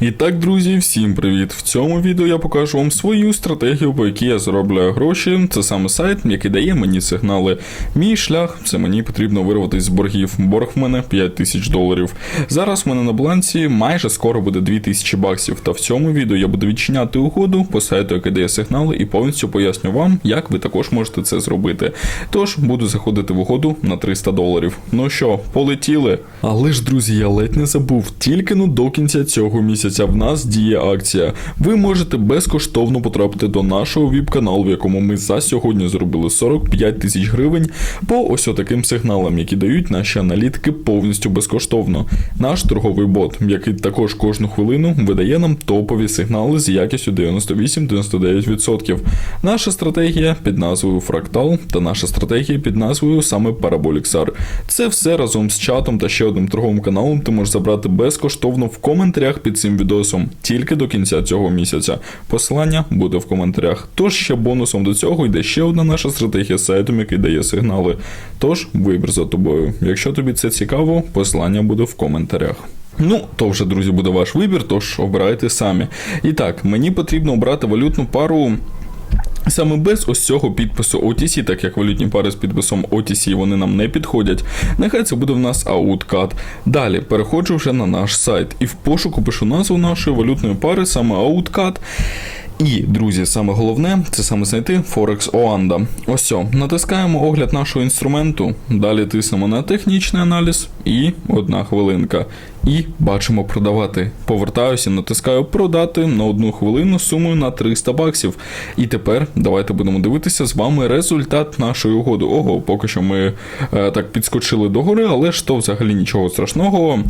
І так, друзі, всім привіт! В цьому відео я покажу вам свою стратегію, по якій я заробляю гроші. Це саме сайт, який дає мені сигнали. Мій шлях це мені потрібно вирватися з боргів. Борг в мене 5 тисяч доларів. Зараз в мене на балансі майже скоро буде 2 тисячі баксів. Та в цьому відео я буду відчиняти угоду по сайту, який дає сигнали, і повністю поясню вам, як ви також можете це зробити. Тож буду заходити в угоду на 300 доларів. Ну що, полетіли? Але ж, друзі, я ледь не забув. Тільки ну до кінця цього місяця в нас діє акція. Ви можете безкоштовно потрапити до нашого віп-каналу, в якому ми за сьогодні зробили 45 тисяч гривень по ось отаким сигналам, які дають наші аналітики повністю безкоштовно. Наш торговий бот, який також кожну хвилину видає нам топові сигнали з якістю 98-99%. Наша стратегія під назвою Фрактал та наша стратегія під назвою саме Parabolic Це все разом з чатом та ще одним торговим каналом ти можеш забрати безкоштовно в коментарях під цим відосом тільки до кінця цього місяця. Посилання буде в коментарях. Тож ще бонусом до цього йде ще одна наша стратегія з сайтом, який дає сигнали. Тож вибір за тобою. Якщо тобі це цікаво, посилання буде в коментарях. Ну, то вже, друзі, буде ваш вибір, тож обирайте самі. І так, мені потрібно обрати валютну пару. Саме без ось цього підпису OTC, так як валютні пари з підписом OTC вони нам не підходять. Нехай це буде в нас Outcut. Далі переходжу вже на наш сайт і в пошуку пишу назву нашої валютної пари, саме Outcut. І, друзі, саме головне це саме знайти Forex Oanda. Ось, о, натискаємо огляд нашого інструменту, далі тиснемо на технічний аналіз і одна хвилинка. І бачимо продавати. Повертаюся, натискаю продати на одну хвилину сумою на 300 баксів. І тепер давайте будемо дивитися з вами результат нашої угоди. Ого, поки що ми е, так підскочили до гори, але ж то взагалі нічого страшного.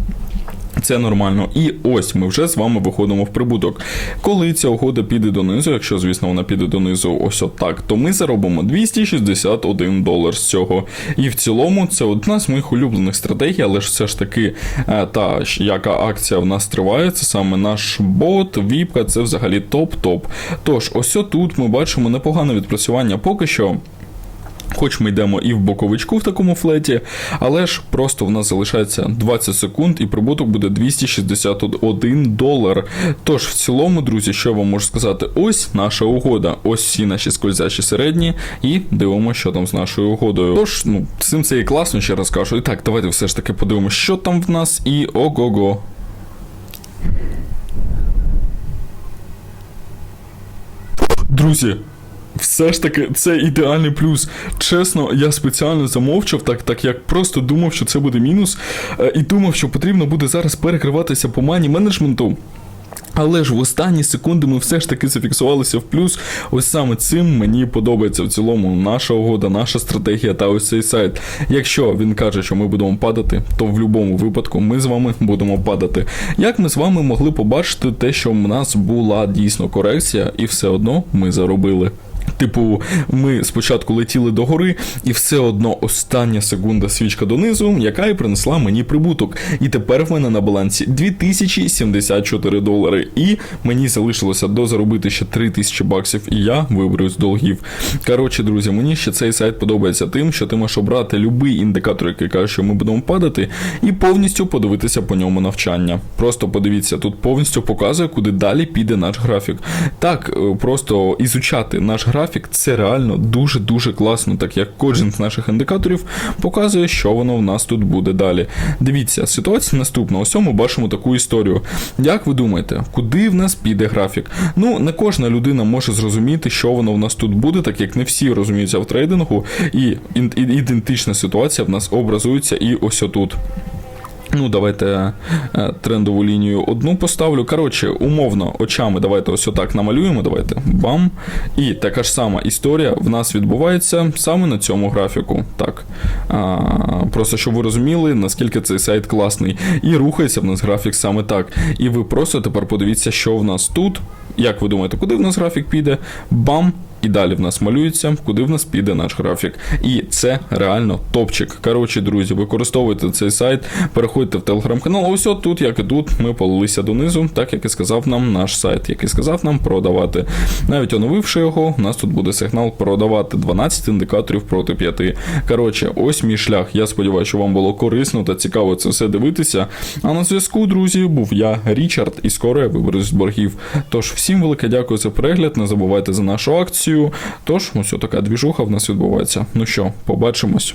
Це нормально. І ось ми вже з вами виходимо в прибуток. Коли ця угода піде донизу, якщо, звісно, вона піде донизу, ось отак, то ми заробимо 261 долар з цього. І в цілому це одна з моїх улюблених стратегій, але ж все ж таки е, та яка акція в нас триває, це саме наш бот, віпка, це взагалі топ-топ. Тож, ось тут ми бачимо непогане відпрацювання поки що. Хоч ми йдемо і в боковичку в такому флеті, але ж просто в нас залишається 20 секунд і прибуток буде 261 долар. Тож, в цілому, друзі, що я вам можу сказати? Ось наша угода. Ось всі наші скользячі середні, і дивимося, що там з нашою угодою. Тож, ну, цим це і класно, ще раз кажу. І так, давайте все ж таки подивимося, що там в нас, і ого-го. Друзі, все ж таки, це ідеальний плюс. Чесно, я спеціально замовчав, так так як просто думав, що це буде мінус, е, і думав, що потрібно буде зараз перекриватися по мані менеджменту. Але ж в останні секунди ми все ж таки зафіксувалися в плюс. Ось саме цим мені подобається в цілому наша угода, наша стратегія та ось цей сайт. Якщо він каже, що ми будемо падати, то в будь-якому випадку ми з вами будемо падати. Як ми з вами могли побачити те, що в нас була дійсно корекція, і все одно ми заробили. Типу, ми спочатку летіли до гори, і все одно остання секунда свічка донизу, яка і принесла мені прибуток. І тепер в мене на балансі 2074 долари. І мені залишилося дозаробити ще 3000 баксів, і я виберу з долгів. Коротше, друзі, мені ще цей сайт подобається тим, що ти можеш обрати будь-який індикатор, який каже, що ми будемо падати, і повністю подивитися по ньому навчання. Просто подивіться, тут повністю показує, куди далі піде наш графік. Так, е, просто ізучати наш графік це реально дуже-дуже класно, так як кожен з наших індикаторів показує, що воно в нас тут буде далі. Дивіться, ситуація наступна. Ось ми бачимо таку історію. Як ви думаєте, куди в нас піде графік? Ну, не кожна людина може зрозуміти, що воно в нас тут буде, так як не всі розуміються в трейдингу, і ідентична ситуація в нас образується і ось отут. Ну, давайте е, трендову лінію одну поставлю. Коротше, умовно, очами давайте ось отак намалюємо. Давайте. Бам. І така ж сама історія в нас відбувається саме на цьому графіку. Так. А, Просто щоб ви розуміли, наскільки цей сайт класний. І рухається в нас графік саме так. І ви просто тепер подивіться, що в нас тут. Як ви думаєте, куди в нас графік піде? Бам! І далі в нас малюється, куди в нас піде наш графік. І це реально топчик. Коротше, друзі, використовуйте цей сайт, переходьте в телеграм-канал. Ось от тут, як і тут, ми полилися донизу, так як і сказав нам наш сайт, який сказав нам продавати. Навіть оновивши його, у нас тут буде сигнал продавати 12 індикаторів проти 5. Коротше, ось мій шлях. Я сподіваюся, що вам було корисно та цікаво це все дивитися. А на зв'язку, друзі, був я, Річард, і скоро я виберусь з боргів. Тож всім велике дякую за перегляд. Не забувайте за нашу акцію. Тож, ось така двіжуха в нас відбувається. Ну що, побачимось.